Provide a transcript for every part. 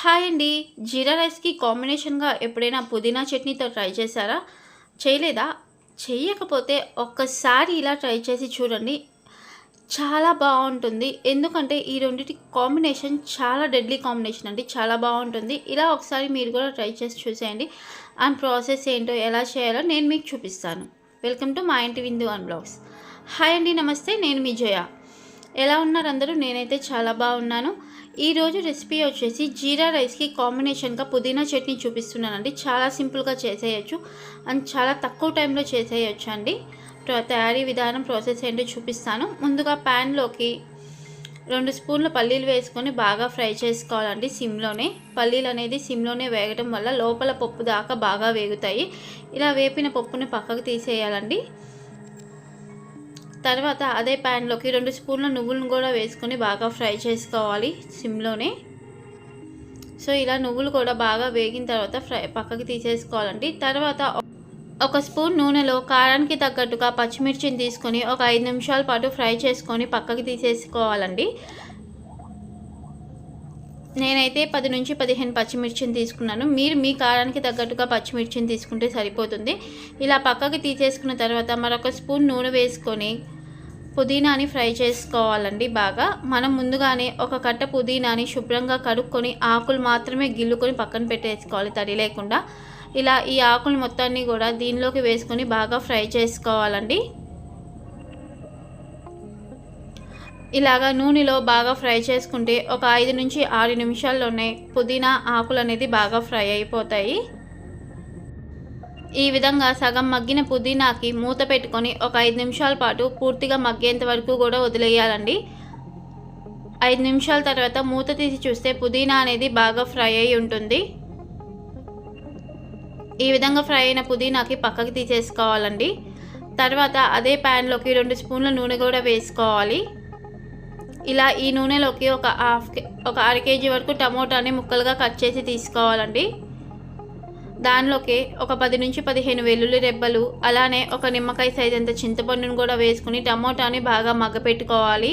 Hi అండి. జీరా రైస్కి కాంబినేషన్గా ఎప్పుడైనా పుదీనా చట్నీతో ట్రై చేశారా? చేయలేదా? చేయకపోతే ఒక్కసారి ఇలా ట్రై చేసి చూడండి. చాలా బాగుంటుంది. ఎందుకంటే ఈ రెండింటి కాంబినేషన్ చాలా డెడ్లీ కాంబినేషన్ అండి. చాలా బాగుంటుంది. ఇలా ఒకసారి మీరు కూడా ట్రై చేసి చూసేయండి. అండ్ ప్రాసెస్ ఏంటో ఎలా చేయాలో నేను మీకు చూపిస్తాను. వెల్కమ్ టు మా ఇంటి విందు అండ్ బ్లాగ్స్. హాయ్ అండి నమస్తే. నేను మీ జయ. ఎలా ఉన్నారు అందరూ? నేనైతే చాలా బాగున్నాను. ఈరోజు రెసిపీ వచ్చేసి జీరా రైస్కి కాంబినేషన్గా పుదీనా చట్నీ చూపిస్తున్నానండి. చాలా సింపుల్గా చేసేయచ్చు. అండ్ చాలా తక్కువ టైంలో చేసేయచ్చు అండి తయారీ విధానం ప్రాసెస్ ఏంటో చూపిస్తాను. ముందుగా ప్యాన్లోకి రెండు స్పూన్ల పల్లీలు వేసుకొని బాగా ఫ్రై చేసుకోవాలండి సిమ్లోనే. పల్లీలు అనేది సిమ్లోనే వేగడం వల్ల లోపల పప్పు దాకా బాగా వేగుతాయి. ఇలా వేపిన పప్పుని పక్కకు తీసేయాలండి. తర్వాత అదే ప్యాన్లోకి రెండు స్పూన్ల నువ్వులను కూడా వేసుకొని బాగా ఫ్రై చేసుకోవాలి సిమ్లోనే. సో ఇలా నువ్వులు కూడా బాగా వేగిన తర్వాత ఫ్రై పక్కకి తీసేసుకోవాలండి. తర్వాత ఒక స్పూన్ నూనెలో కారానికి తగ్గట్టుగా పచ్చిమిర్చిని తీసుకొని ఒక ఐదు నిమిషాల పాటు ఫ్రై చేసుకొని పక్కకి తీసేసుకోవాలండి. నేనైతే పది నుంచి పదిహేను పచ్చిమిర్చిని తీసుకున్నాను. మీరు మీ కారానికి తగ్గట్టుగా పచ్చిమిర్చిని తీసుకుంటే సరిపోతుంది. ఇలా పక్కకి తీసేసుకున్న తర్వాత మరొక స్పూన్ నూనె వేసుకొని పుదీనాని ఫ్రై చేసుకోవాలండి బాగా. మనం ముందుగానే ఒక కట్ట పుదీనాని శుభ్రంగా కడుక్కొని ఆకులు మాత్రమే గిల్లుకొని పక్కన పెట్టేసుకోవాలి తడి లేకుండా. ఇలా ఈ ఆకులు మొత్తాన్ని కూడా దీనిలోకి వేసుకొని బాగా ఫ్రై చేసుకోవాలండి. ఇలాగా నూనెలో బాగా ఫ్రై చేసుకుంటే ఒక ఐదు నుంచి ఆరు నిమిషాల్లోనే పుదీనా ఆకులు అనేది బాగా ఫ్రై అయిపోతాయి. ఈ విధంగా సగం మగ్గిన పుదీనాకి మూత పెట్టుకొని ఒక ఐదు నిమిషాల పాటు పూర్తిగా మగ్గేంత వరకు కూడా వదిలేయాలండి. ఐదు నిమిషాల తర్వాత మూత తీసి చూస్తే పుదీనా అనేది బాగా ఫ్రై అయి ఉంటుంది. ఈ విధంగా ఫ్రై అయిన పుదీనాకి పక్కకి తీసేసుకోవాలండి. తర్వాత అదే ప్యాన్లోకి రెండు స్పూన్ల నూనె కూడా వేసుకోవాలి. ఇలా ఈ నూనెలోకి ఒక హాఫ్ ఒక అర కేజీ వరకు టమోటాని ముక్కలుగా కట్ చేసి తీసుకోవాలండి. దానిలోకి ఒక పది నుంచి పదిహేను వెల్లుల్లి రెబ్బలు అలానే ఒక నిమ్మకాయ సైజ్ అంత చింతపండును కూడా వేసుకుని టమోటాని బాగా మగ్గపెట్టుకోవాలి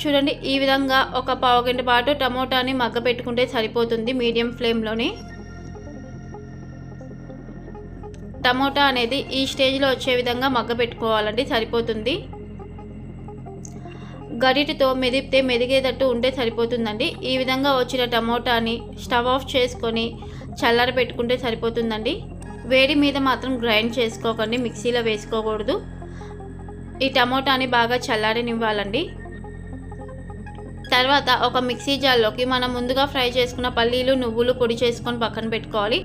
చూడండి ఈ విధంగా ఒక పావుగంట పాటు టమోటాని మగ్గపెట్టుకుంటే సరిపోతుంది మీడియం ఫ్లేమ్లోని. టమోటా అనేది ఈ స్టేజ్లో వచ్చే విధంగా మగ్గపెట్టుకోవాలండి సరిపోతుంది. గరిటతో మెదిపితే మెదిగేటట్టు ఉంటే సరిపోతుందండి. ఈ విధంగా వచ్చిన టమోటాని స్టవ్ ఆఫ్ చేసుకొని చల్లార పెట్టుకుంటే సరిపోతుందండి. వేడి మీద మాత్రం గ్రైండ్ చేసుకోకండి మిక్సీలో వేసుకోకూడదు. ఈ టమోటాని బాగా చల్లారనివ్వాలండి. తర్వాత ఒక మిక్సీ జార్లోకి మనం ముందుగా ఫ్రై చేసుకున్న పల్లీలు నువ్వులు పొడి చేసుకొని పక్కన పెట్టుకోవాలి.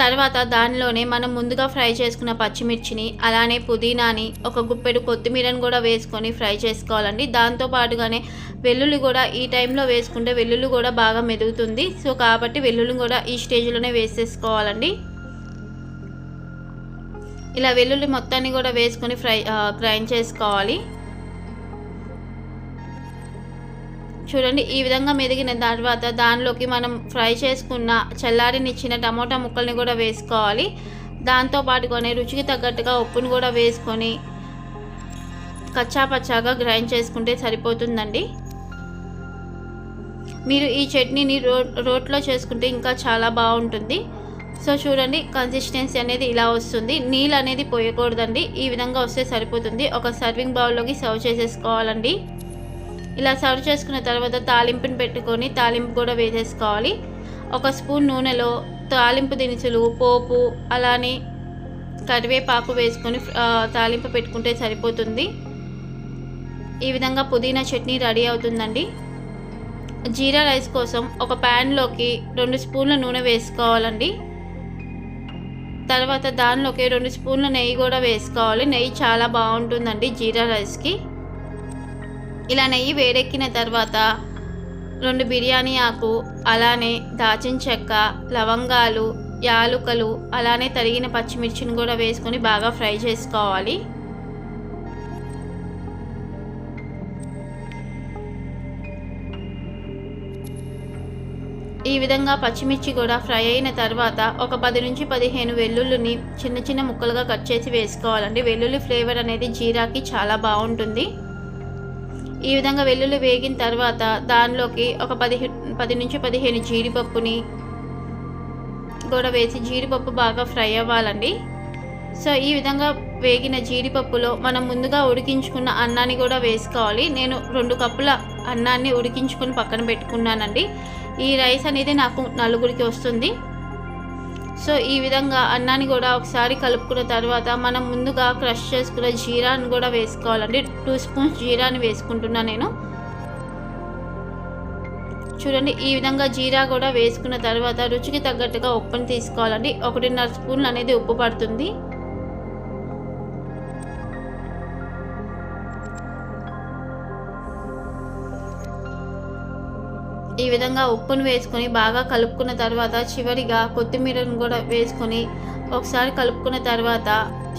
తర్వాత దానిలోనే మనం ముందుగా ఫ్రై చేసుకున్న పచ్చిమిర్చిని అలానే పుదీనాని ఒక గుప్పెడు కొత్తిమీరని కూడా వేసుకొని ఫ్రై చేసుకోవాలండి. దాంతో పాటుగానే వెల్లుల్లి కూడా ఈ టైంలో వేసుకుంటే వెల్లుల్లి కూడా బాగా మెదుగుతుంది. సో కాబట్టి వెల్లుల్లి కూడా ఈ స్టేజ్లోనే వేసేసుకోవాలండి. ఇలా వెల్లుల్లి మొత్తాన్ని కూడా వేసుకొని ఫ్రై గ్రైండ్ చేసుకోవాలి. చూడండి ఈ విధంగా మెదిగిన తర్వాత దానిలోకి మనం ఫ్రై చేసుకున్న చల్లారినిచ్చిన టమోటా ముక్కల్ని కూడా వేసుకోవాలి. దాంతో కొన్ని రుచికి తగ్గట్టుగా ఉప్పును కూడా వేసుకొని కచ్చా పచ్చాగా గ్రైండ్ చేసుకుంటే సరిపోతుందండి. మీరు ఈ చట్నీని రో రోట్లో చేసుకుంటే ఇంకా చాలా బాగుంటుంది. సో చూడండి కన్సిస్టెన్సీ అనేది ఇలా వస్తుంది. నీళ్ళు అనేది పోయకూడదండి. ఈ విధంగా వస్తే సరిపోతుంది. ఒక సర్వింగ్ బౌల్లోకి సర్వ్ చేసేసుకోవాలండి. ఇలా సర్వ్ చేసుకున్న తర్వాత తాలింపుని పెట్టుకొని తాలింపు కూడా వేసేసుకోవాలి. ఒక స్పూన్ నూనెలో తాలింపు దినుసులు పోపు అలానే కరివేపాకు వేసుకొని తాలింపు పెట్టుకుంటే సరిపోతుంది. ఈ విధంగా పుదీనా చట్నీ రెడీ అవుతుందండి. జీరా రైస్ కోసం ఒక ప్యాన్లోకి రెండు స్పూన్ల నూనె వేసుకోవాలండి. తర్వాత దానిలోకి రెండు స్పూన్ల నెయ్యి కూడా వేసుకోవాలి. నెయ్యి చాలా బాగుంటుందండి జీరా రైస్కి. ఇలా నెయ్యి వేడెక్కిన తర్వాత రెండు బిర్యానీ ఆకు అలానే దాచిన చెక్క లవంగాలు యాలుకలు అలానే తరిగిన పచ్చిమిర్చిని కూడా వేసుకొని బాగా ఫ్రై చేసుకోవాలి. ఈ విధంగా పచ్చిమిర్చి కూడా ఫ్రై అయిన తర్వాత ఒక పది నుంచి పదిహేను వెల్లుల్లిని చిన్న చిన్న ముక్కలుగా కట్ చేసి వేసుకోవాలండి. వెల్లుల్లి ఫ్లేవర్ అనేది జీరాకి చాలా బాగుంటుంది. ఈ విధంగా వెల్లుల్లి వేగిన తర్వాత దానిలోకి ఒక పదిహే పది నుంచి పదిహేను జీడిపప్పుని కూడా వేసి జీడిపప్పు బాగా ఫ్రై అవ్వాలండి. సో ఈ విధంగా వేగిన జీడిపప్పులో మనం ముందుగా ఉడికించుకున్న అన్నాన్ని కూడా వేసుకోవాలి. నేను రెండు కప్పుల అన్నాన్ని ఉడికించుకుని పక్కన పెట్టుకున్నానండి. ఈ రైస్ అనేది నాకు నలుగురికి వస్తుంది. సో ఈ విధంగా అన్నాన్ని కూడా ఒకసారి కలుపుకున్న తర్వాత మనం ముందుగా క్రష్ చేసుకున్న జీరాని కూడా వేసుకోవాలండి. టూ స్పూన్స్ జీరాని వేసుకుంటున్నా నేను. చూడండి ఈ విధంగా జీరా కూడా వేసుకున్న తర్వాత రుచికి తగ్గట్టుగా ఉప్పుని తీసుకోవాలండి. ఒకటిన్నర స్పూన్లు అనేది ఉప్పు పడుతుంది. ఈ విధంగా ఉప్పును వేసుకొని బాగా కలుపుకున్న తర్వాత చివరిగా కొత్తిమీరను కూడా వేసుకొని ఒకసారి కలుపుకున్న తర్వాత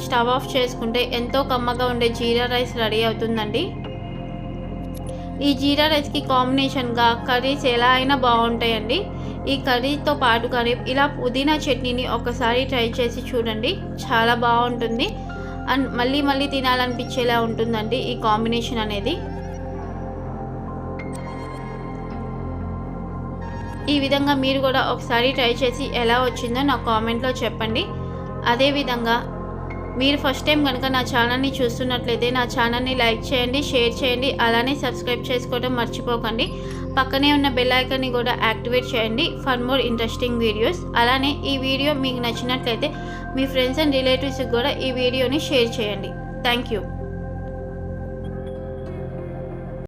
స్టవ్ ఆఫ్ చేసుకుంటే ఎంతో కమ్మగా ఉండే జీరా రైస్ రెడీ అవుతుందండి. ఈ జీరా రైస్కి కాంబినేషన్గా కర్రీస్ ఎలా అయినా బాగుంటాయండి. ఈ కర్రీతో కానీ ఇలా పుదీనా చట్నీని ఒకసారి ట్రై చేసి చూడండి. చాలా బాగుంటుంది. అండ్ మళ్ళీ మళ్ళీ తినాలనిపించేలా ఉంటుందండి ఈ కాంబినేషన్ అనేది. ఈ విధంగా మీరు కూడా ఒకసారి ట్రై చేసి ఎలా వచ్చిందో నాకు కామెంట్లో చెప్పండి. అదేవిధంగా మీరు ఫస్ట్ టైం కనుక నా ఛానల్ని చూస్తున్నట్లయితే నా ఛానల్ని లైక్ చేయండి షేర్ చేయండి అలానే సబ్స్క్రైబ్ చేసుకోవడం మర్చిపోకండి. పక్కనే ఉన్న బెల్ ఐకాన్ని కూడా యాక్టివేట్ చేయండి ఫర్ మోర్ ఇంట్రెస్టింగ్ వీడియోస్. అలానే ఈ వీడియో మీకు నచ్చినట్లయితే మీ ఫ్రెండ్స్ అండ్ రిలేటివ్స్కి కూడా ఈ వీడియోని షేర్ చేయండి. Thank you.